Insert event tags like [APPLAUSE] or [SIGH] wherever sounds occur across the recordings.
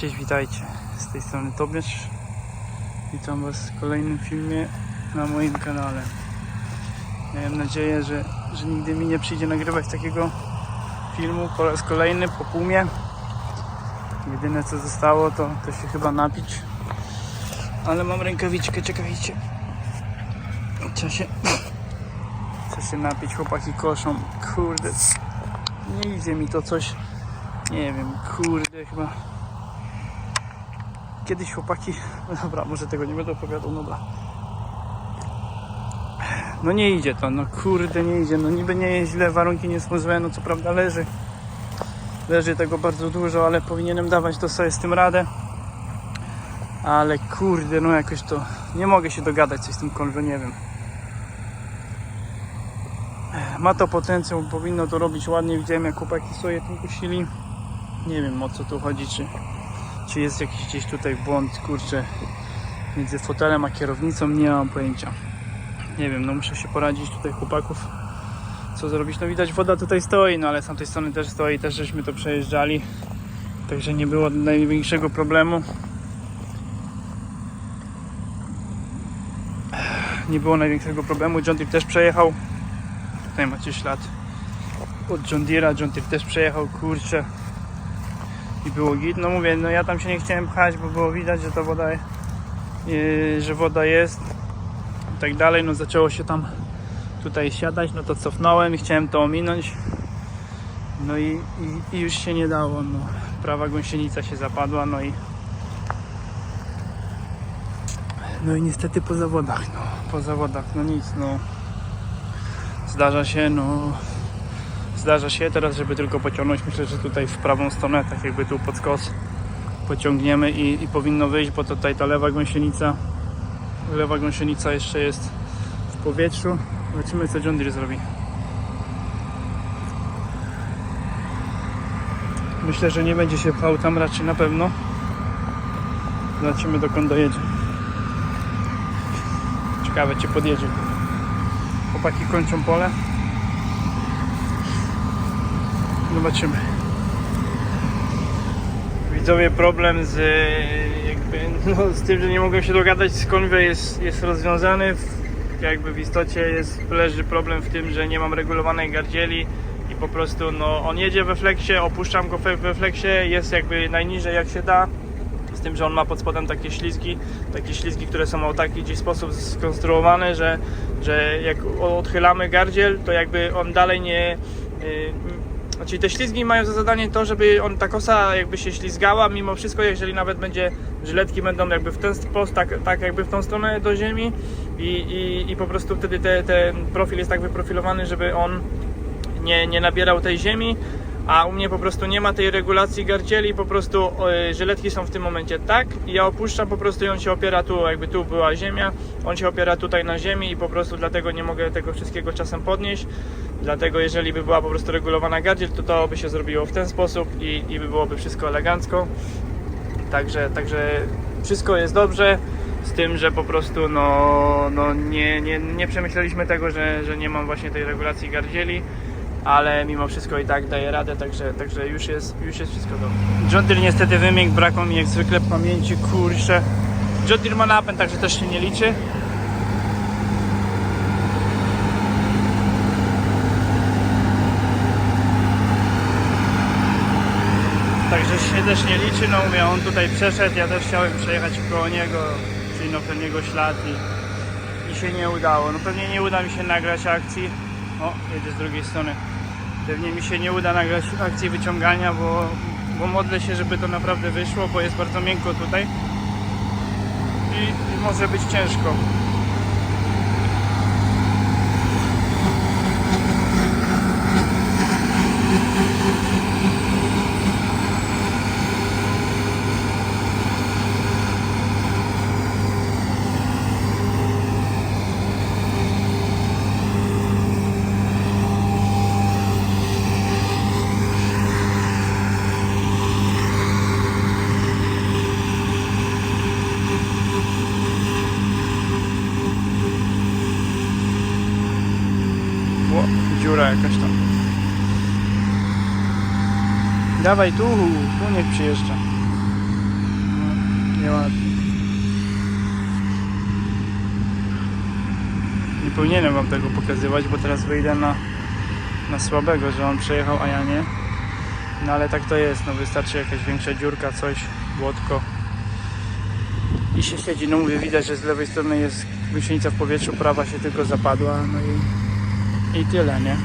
Cześć, witajcie. Z tej strony Tobiasz. Witam Was w kolejnym filmie na moim kanale. Miałem nadzieję, że, że nigdy mi nie przyjdzie nagrywać takiego filmu po raz kolejny po pumie. Jedyne co zostało to, to się chyba napić. Ale mam rękawiczkę, czekajcie. Trzeba się, trzeba się napić, chłopaki koszą. Kurde, nie idzie mi to coś. Nie wiem, kurde, chyba kiedyś chłopaki. No dobra, może tego nie będę opowiadał, dobra. No nie idzie to, no kurde, nie idzie. No niby nie jest źle, warunki nie są złe, no co prawda leży. Leży tego bardzo dużo, ale powinienem dawać to sobie z tym radę. Ale kurde, no jakoś to. Nie mogę się dogadać coś z tym konwo, nie wiem. Ma to potencjał, powinno to robić ładnie. Widziałem jak chłopaki sobie tym kusili. Nie wiem o co tu chodzi, czy, czy jest jakiś gdzieś tutaj błąd, kurczę, między fotelem a kierownicą, nie mam pojęcia. Nie wiem, no muszę się poradzić tutaj chłopaków, co zrobić. No widać woda tutaj stoi, no ale z tamtej strony też stoi, też żeśmy to przejeżdżali, także nie było największego problemu. Nie było największego problemu, John Deere też przejechał. Tutaj macie ślad od John Deere'a, John Deere też przejechał, kurczę i było git. No mówię, no ja tam się nie chciałem pchać, bo było widać, że ta woda, yy, że woda jest i tak dalej. No zaczęło się tam tutaj siadać, no to cofnąłem i chciałem to ominąć. No i, i, i już się nie dało. No. Prawa gąsienica się zapadła, no i no i niestety po zawodach, no po zawodach, no nic, no zdarza się, no zdarza się teraz, żeby tylko pociągnąć, myślę, że tutaj w prawą stronę, tak jakby tu pod skos pociągniemy i, i powinno wyjść, bo tutaj ta lewa gąsienica lewa gąsienica jeszcze jest w powietrzu. Zobaczymy co John Deere zrobi. Myślę, że nie będzie się pchał tam raczej na pewno. Zobaczymy dokąd dojedzie. Ciekawe czy podjedzie. Chłopaki kończą pole. Zobaczymy. Widzowie problem z jakby no, z tym, że nie mogłem się dogadać z konwę jest, jest rozwiązany. W, jakby w istocie jest, leży problem w tym, że nie mam regulowanej gardzieli i po prostu no, on jedzie we flexie, opuszczam go we, flexie, jest jakby najniżej jak się da. Z tym, że on ma pod spodem takie ślizgi, takie ślizgi, które są o taki gdzieś sposób skonstruowane, że, że jak odchylamy gardziel, to jakby on dalej nie, yy, Znaczy te ślizgi mają za zadanie to, żeby on, ta kosa jakby się ślizgała, mimo wszystko, jeżeli nawet będzie, żyletki będą jakby w ten sposób, tak, tak jakby w tą stronę do ziemi i, i, i po prostu wtedy te, ten profil jest tak wyprofilowany, żeby on nie, nie nabierał tej ziemi, a u mnie po prostu nie ma tej regulacji gardzieli, po prostu y, żyletki są w tym momencie tak i ja opuszczam po prostu i on się opiera tu, jakby tu była ziemia, on się opiera tutaj na ziemi i po prostu dlatego nie mogę tego wszystkiego czasem podnieść. Dlatego jeżeli by była po prostu regulowana gardziel, to to by się zrobiło w ten sposób i, i by byłoby wszystko elegancko. Także, także wszystko jest dobrze, z tym, że po prostu no, no nie, nie, nie przemyśleliśmy tego, że, że nie mam właśnie tej regulacji gardzieli, ale mimo wszystko i tak daję radę, także, także już, jest, już jest wszystko dobrze. John Deere niestety wymiękł, brakło mi jak zwykle pamięci, kurczę. John Deere ma napęd, także też się nie liczy. Także się też nie liczy, no mówię, on tutaj przeszedł, ja też chciałem przejechać koło niego, czyli no ten jego ślad i, i się nie udało. No pewnie nie uda mi się nagrać akcji, o, jedzie z drugiej strony. Pewnie mi się nie uda nagrać akcji wyciągania, bo, bo modlę się, żeby to naprawdę wyszło, bo jest bardzo miękko tutaj i, i może być ciężko. O, dziura jakaś tam. Dawaj tu, tu niech przyjeżdża. nieładnie. Nie powinienem wam tego pokazywać, bo teraz wyjdę na, na słabego, że on przejechał, a ja nie. No ale tak to jest, no wystarczy jakaś większa dziurka, coś, błotko. I się siedzi, no mówię, widać, że z lewej strony jest gąsienica w powietrzu, prawa się tylko zapadła, no i, i tyle, nie?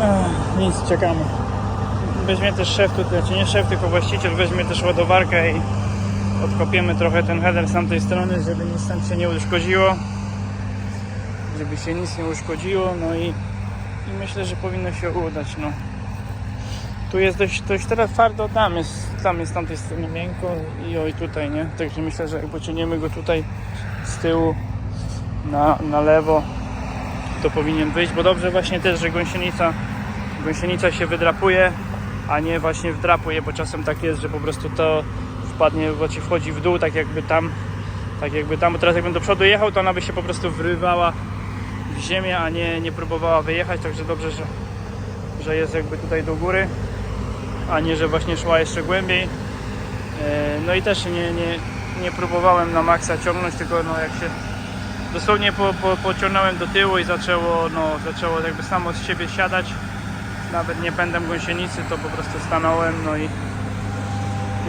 Ech, nic, czekamy. Weźmie też szef tutaj, czy nie szef, tylko właściciel, weźmie też ładowarkę i odkopiemy trochę ten header z tamtej strony, żeby nic tam się nie uszkodziło. Żeby się nic nie uszkodziło, no i, i myślę, że powinno się udać, no. Tu jest dość, dość teraz twardo, tam jest, tam jest tamtej strony miękko i oj tutaj, nie? Także myślę, że jak pociągniemy go tutaj z tyłu na, na lewo, to powinien wyjść, bo dobrze właśnie też, że gąsienica, gąsienica się wydrapuje, a nie właśnie wdrapuje, bo czasem tak jest, że po prostu to wpadnie, właśnie wchodzi w dół, tak jakby tam, tak jakby tam, bo teraz jakbym do przodu jechał, to ona by się po prostu wrywała w ziemię, a nie, nie próbowała wyjechać, także dobrze, że, że jest jakby tutaj do góry, a nie, że właśnie szła jeszcze głębiej. E, No i też nie, nie, nie próbowałem na maksa ciągnąć, tylko no jak się dosłownie po, po, pociągnąłem do tyłu i zaczęło, no, zaczęło jakby samo z siebie siadać. Nawet nie pędem gąsienicy, to po prostu stanąłem, no i,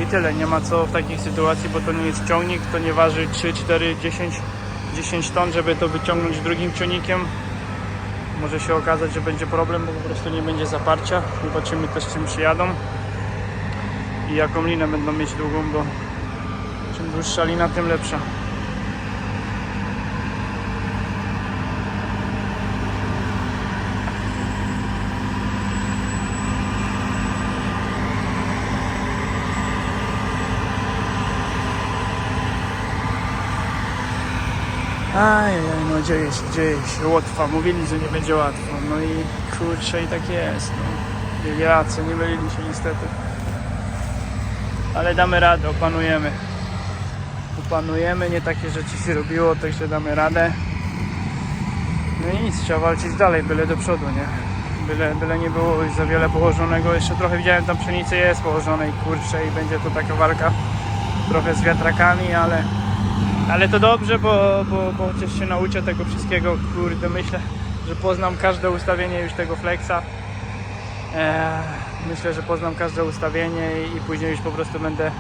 i tyle. Nie ma co w takiej sytuacji, bo to nie jest ciągnik, to nie waży 3, 4, 10, 10 ton, żeby to wyciągnąć drugim ciągnikiem. Może się okazać, że będzie problem, bo po prostu nie będzie zaparcia. Zobaczymy też czym przyjadą i jaką linę będą mieć długą, bo czym dłuższa lina, tym lepsza. Ajajaj, no dzieje się, dzieje się, łatwa. Mówili, że nie będzie łatwo. No i kurczę, i tak jest. No. Nie mylili się niestety. Ale damy radę, opanujemy. Opanujemy, nie takie rzeczy się robiło, także damy radę. No i nic, trzeba walczyć dalej, byle do przodu, nie? Byle, byle nie było za wiele położonego. Jeszcze trochę widziałem, tam pszenicy jest położonej, kurczę, i będzie to taka walka trochę z wiatrakami, ale ale to dobrze, bo, bo, bo chociaż się nauczę tego wszystkiego, kurde, myślę, że poznam każde ustawienie już tego flexa. Eee, myślę, że poznam każde ustawienie i, i później już po prostu będę,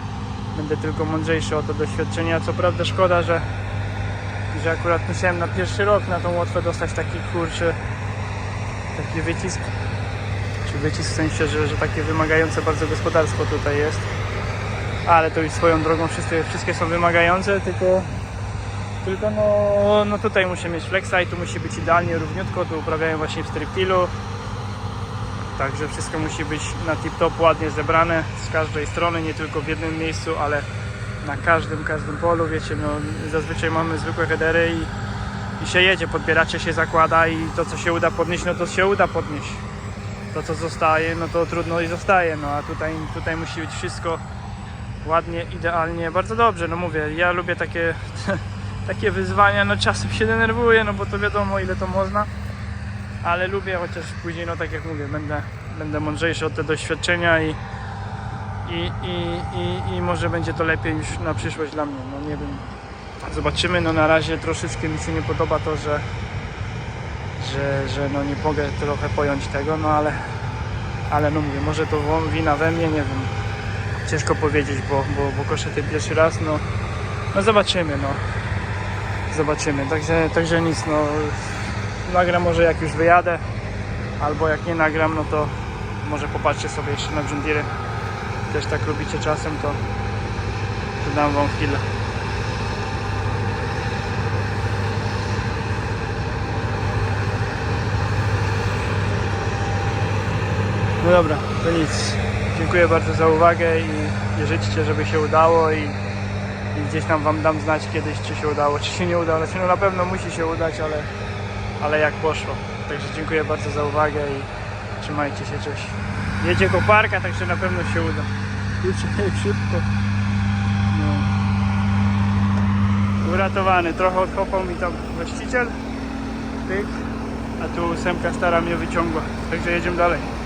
będę tylko mądrzejszy o to doświadczenie. Co prawda szkoda, że, że akurat musiałem na pierwszy rok na tą łotwę dostać taki kurczę, taki wycisk. Czy wycisk w sensie, że, że takie wymagające bardzo gospodarstwo tutaj jest. Ale to już swoją drogą wszystkie, wszystkie są wymagające, tylko tylko no, no tutaj muszę mieć flexa i tu musi być idealnie równiutko, tu uprawiają właśnie w striptilu. Także wszystko musi być na tip-top ładnie zebrane z każdej strony, nie tylko w jednym miejscu, ale na każdym, każdym polu, wiecie, no zazwyczaj mamy zwykłe headery i, i się jedzie, podbieracze się zakłada i to co się uda podnieść, no to się uda podnieść. To co zostaje, no to trudno i zostaje, no a tutaj, tutaj musi być wszystko ładnie, idealnie, bardzo dobrze, no mówię, ja lubię takie, [LAUGHS] takie wyzwania, no czasem się denerwuję, no bo to wiadomo ile to można, ale lubię, chociaż później, no tak jak mówię, będę, będę mądrzejszy od te doświadczenia i, i, i, i, i może będzie to lepiej już na przyszłość dla mnie, no nie wiem, zobaczymy, no na razie troszeczkę mi się nie podoba to, że że, że no nie mogę trochę pojąć tego, no ale ale no mówię, może to wina we mnie, nie wiem, ciężko powiedzieć, bo, bo, bo koszę ten pierwszy raz, no, no zobaczymy, no zobaczymy. Także, także nic, no nagram może jak już wyjadę, albo jak nie nagram, no to może popatrzcie sobie jeszcze na Jundiry. Też tak lubicie czasem, to, to dam wam chwilę. No dobra, to nic. Dziękuję bardzo za uwagę i, i życzcie, żeby się udało i i gdzieś tam wam dam znać kiedyś, czy się udało, czy się nie udało. Znaczy, no na pewno musi się udać, ale, ale jak poszło. Także dziękuję bardzo za uwagę i trzymajcie się, cześć. Jedzie koparka, także na pewno się uda. Kurczę, szybko. No. Uratowany, trochę odkopał mi tam właściciel. Pyk. A tu ósemka stara mnie wyciągła. Także jedziemy dalej.